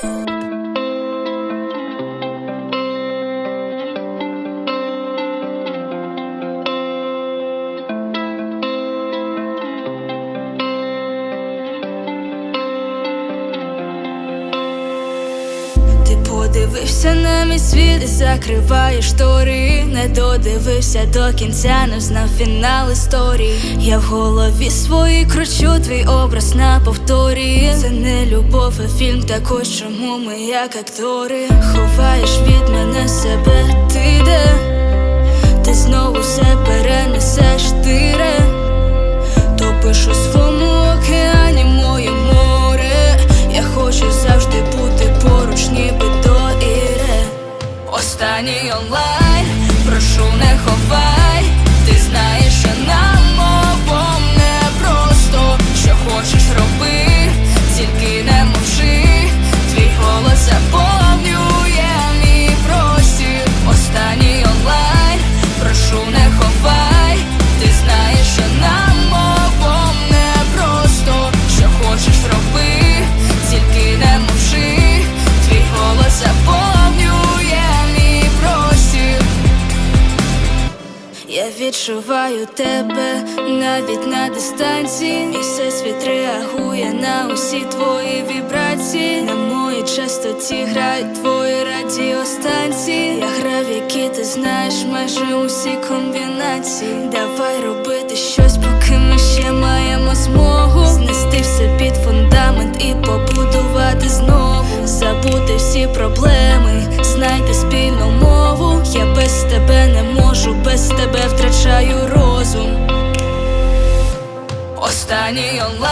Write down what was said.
Ти подивився на мій світ і закриваєш штори. Не додивився до кінця, не знав фінал історії. Я в голові своїй кручу твій образ на повторі. Це не любов, а фільм, також, чому ми як актори? Ховаєш від мене 你用了 Я відчуваю тебе навіть на дистанції, і всесвіт реагує на усі твої вібрації. На моїй частоті грають твої радіостанції. Я грав, які ти знаєш, майже усі комбінації. Давай робити щось, поки I need your love.